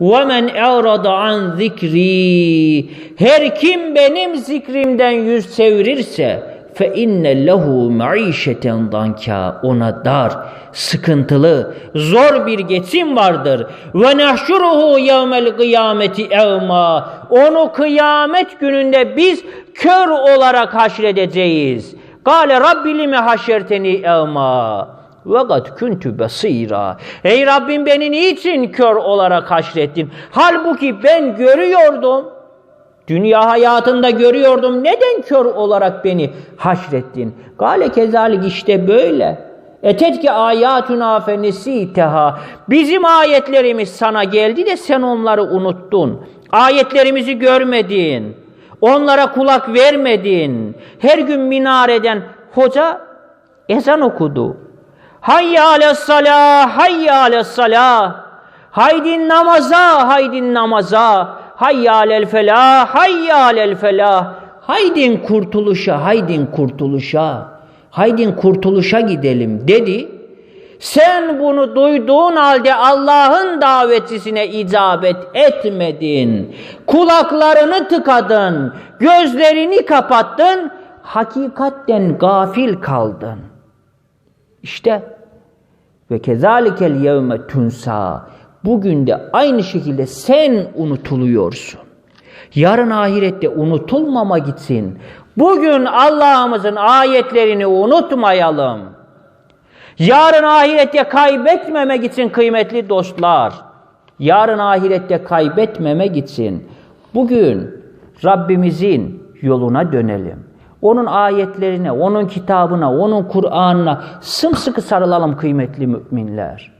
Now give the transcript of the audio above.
وَمَنْ اَعْرَضَ عَنْ ذِكْرِي Her kim benim zikrimden yüz çevirirse فَاِنَّ لَهُ مَعِيشَةً danka Ona dar, sıkıntılı, zor bir geçim vardır. وَنَحْشُرُهُ يَوْمَ الْقِيَامَةِ اَوْمَا Onu kıyamet gününde biz kör olarak haşredeceğiz. Kale Rabbi lime haşerteni evma. Kad kuntu basira. Ey Rabbim beni niçin kör olarak haşrettin? Halbuki ben görüyordum. Dünya hayatında görüyordum. Neden kör olarak beni haşrettin? Gale kezalik işte böyle. Etetki ayatuna fenesiteha. Bizim ayetlerimiz sana geldi de sen onları unuttun. Ayetlerimizi görmedin. Onlara kulak vermedin. Her gün minareden hoca ezan okudu. Hayya ales salah, hayya ales salah. Haydin namaza, haydin namaza. Hayya alel felah, hayya alel felah. Haydin kurtuluşa, haydin kurtuluşa. Haydin kurtuluşa gidelim dedi. Sen bunu duyduğun halde Allah'ın davetçisine icabet etmedin. Kulaklarını tıkadın, gözlerini kapattın, hakikatten gafil kaldın. İşte ve kezalikel yevme tunsa. Bugün de aynı şekilde sen unutuluyorsun. Yarın ahirette unutulmama gitsin. Bugün Allah'ımızın ayetlerini unutmayalım. Yarın ahirette kaybetmemek için kıymetli dostlar. Yarın ahirette kaybetmemek için bugün Rabbimizin yoluna dönelim. Onun ayetlerine, onun kitabına, onun Kur'an'ına sımsıkı sarılalım kıymetli müminler.